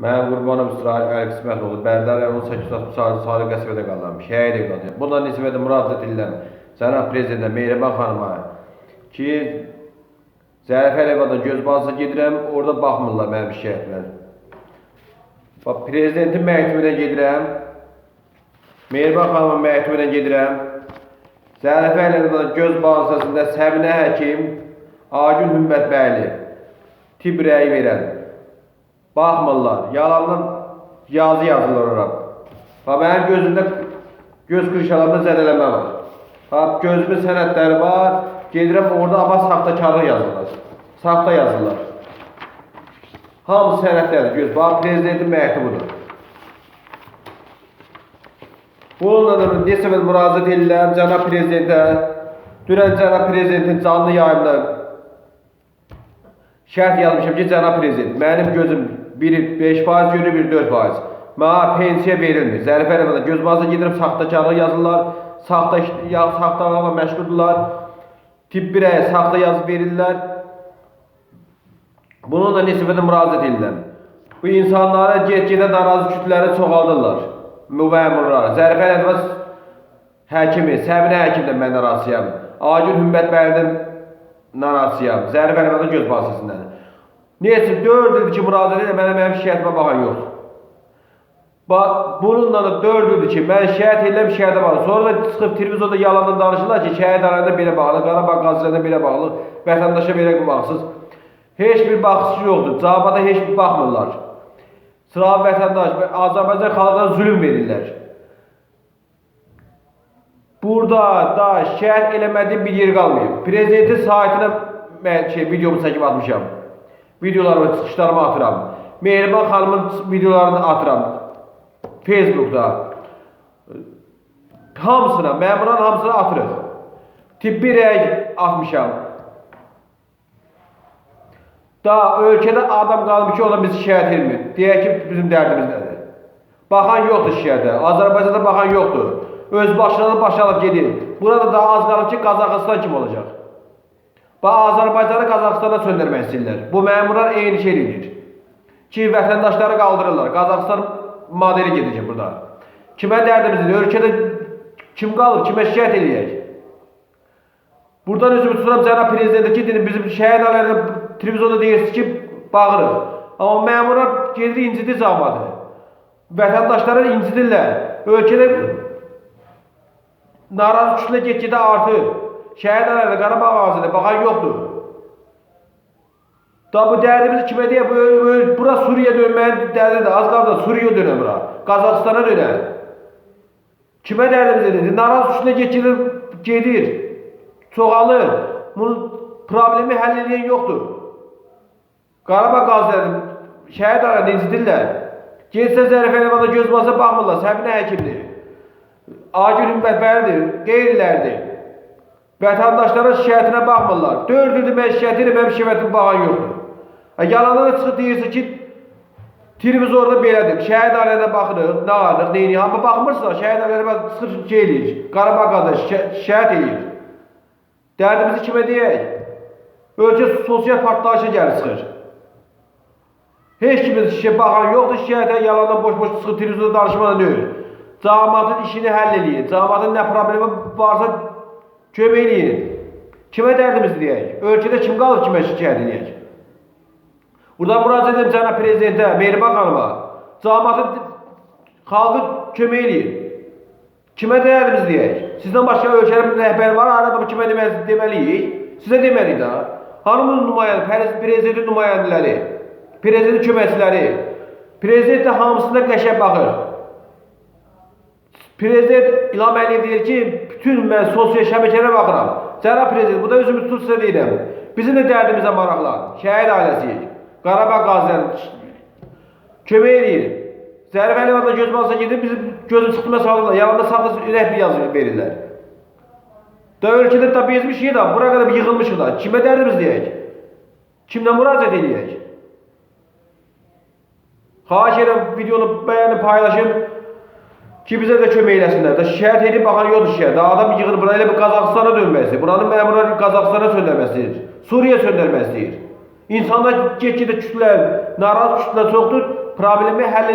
Mən Qurbanov İsrail Əli Qismətoğlu Bərdər 18 saat Salih qəsbədə qalanmış. Şəhid evladı. Bundan nisbətən müraciət edirəm cənab prezidentə Mehriban xanıma ki Zərif Əliyevada göz bazı gedirəm, orada baxmırlar mənim şəhidlərim. Bax prezidentin məktubuna gedirəm. Mehriban xanımın məktubuna gedirəm. Zərif Əliyevada göz bazısında Səbinə həkim Agün Hümmətbəyli tib rəyi verən. Baxmırlar. Yalandan yazı yazırlar ora. Ha mənim gözümdə göz qırşalarında zədələmə var. Ha gözümün sənədləri var. Gedirəm orada amma saxtakarlıq yazırlar. Saxta yazırlar. Hamısı sənədlərdir. Göz bax prezidentin məktubudur. Bununla da neçə dəfə müraciət edirəm cənab prezidentə. Dünən cənab prezidentin canlı yayımda şərt yazmışam ki, cənab prezident, mənim gözüm biri 5% görür, biri 4%. Mənə pensiya verilmir. Zərifə eləmədə göz bazı gedirəm, saxtakarlıq yazırlar, saxta ya saxtalıqla məşğuldurlar. Tibb birəyə saxta yazıb verirlər. Bununla nisbətən müraciət edirəm. Bu insanlara get-gedə narazı kütlələri çoxaldırlar. Mübəyyənlər. Zərifə eləmədə həkimi, Səbinə həkimdən mən narazıyam. Agil Hümmət bəydən narazıyam. Zərif Ələmədə göz basısından. Neyse 4 ildir ki müraciət edirəm, mənim mənim şikayətimə baxan yoxdur. Bax, bununla da 4 ildir ki, mən şikayət edirəm, şikayətə baxın. Sonra da çıxıb televizorda yalandan danışırlar ki, şəhid arasında belə bağlı, Qarabağ qazilərində belə bağlı, vətəndaşa belə baxsız. Heç bir baxışı yoxdur. Cavabata heç bir baxmırlar. Sıra vətəndaş, Azərbaycan xalqına zülm verirlər. Burada da şəhər eləmədiyi bir yer qalmayıb. Prezidentin saytına mən şey videomu çəkib atmışam. Videolarımı, çıxışlarımı atıram. Mehriban xanımın videolarını atıram. Facebookda. Hamısına, məmuran hamısına atırıq. Tibbi rəy atmışam. Da ölkədə adam qalıb ki, ona biz şikayət etmir. Deyək ki, bizim dərdimiz nədir? Baxan yoxdur şikayətə. Azərbaycanda baxan yoxdur. Öz başına da baş alıb gedir. Burada da az qalıb ki, Qazaxıstan kim olacaq? Bax, Azərbaycanı Qazaxıstana söndürmək istəyirlər. Bu məmurlar eyni şey edir. Ki, vətəndaşları qaldırırlar. Qazaxıstan modeli gedəcək burada. Kimə dərdimizdir? Ölkədə kim qalır? Kimə şikayət eləyək? Buradan özümü tuturam cənab prezidentə ki, dedim, bizim şəhid aləndə televizorda deyirsiniz ki, bağırır. Amma məmurlar gedir incidir camaatı. Vətəndaşları incidirlər. Ölkədə narazı kütlə get-gedə artır. Şəhid aləndə Qarabağ ağzında baxan yoxdur. Da bu dərdimizi kimə deyə? Bu, bu, bura Suriyə dönməyin dərdidir. Az qaldı da Suriyə dönə bura. Qazaxıstana dönə. Kimə dərdimizi dedi? Narazı kütlə get-gedə gedir. Çoxalır. Bunun problemi həll edən yoxdur. Qarabağ qaziləri şəhid aləndə incidirlər. Getsə Zərif Əlibada göz basa baxmırlar. Səbinə həkimdir. Agil Ümbətbərdir. Qeyrilərdir. Vətəndaşların şikayətinə baxmırlar. 4 ildir mən şikayət edirəm, mənim şikayətim baxan yoxdur. Ha, Yalandan da çıxıb deyirsin ki, televizorda belədir. Şəhid aləndə baxırıq, nə alırıq, nə edirik. Amma baxmırsa, şəhid aləndə çıxır şey eləyir. Qarabağ qardaş şikayət eləyir. Dərdimizi kimə deyək? Ölkə sosial partlayışa gəlir çıxır. Heç kimin şişə baxan yoxdur, şikayətə yalandan boş-boş çıxıb televizorda danışmadan deyil. Cəmaatın işini həll eləyin. Cəmaatın nə problemi varsa kömək eləyin. Kimə dərdimizi deyək? Ölkədə kim qalır kimə şikayət eləyək? Burada müraciət edirəm cənab prezidentə, Mehriban xanıma. Cəmaatın xalqı kömək eləyin. Kimə dərdimizi deyək? Sizdən başqa ölkənin rəhbəri var, arada bu kimə deməli, deməliyik? Sizə deməliyik də. Hanımın nümayəndə, prezident- prezidentin nümayəndələri, prezident köməkçiləri, prezident də hamısına qəşəng baxır. Prezident İlham Əliyev deyir ki, bütün mən sosial şəbəkələrə baxıram. Cənab prezident, bu da özümü sizə deyirəm. Bizim də dərdimizə maraqlan. Şəhid ailəsiyik. Qarabağ qaziləri kömək eləyir. Zərif Əliyevada göz basına gedib bizim gözün çıxdırma salırlar. Yanında saxta ürək bir yazı verirlər. Da ölkədə da bezmişik da, bura qədər yığılmışıq da. Kimə dərdimiz deyək? Kimdən müraciət eləyək? Xahiş edirəm videonu bəyənib paylaşın ki bizə də kömək eləsinlər. Da şikayət edib baxan yoxdur şikayət. Da adam yığır bura bir Qazaxıstana dönmək istəyir. Buranın məmurları Qazaxıstana söndürmək istəyir. Suriyə söndürmək istəyir. İnsanlar get-gedə kütlə, narazı kütlə çoxdur, problemi həll.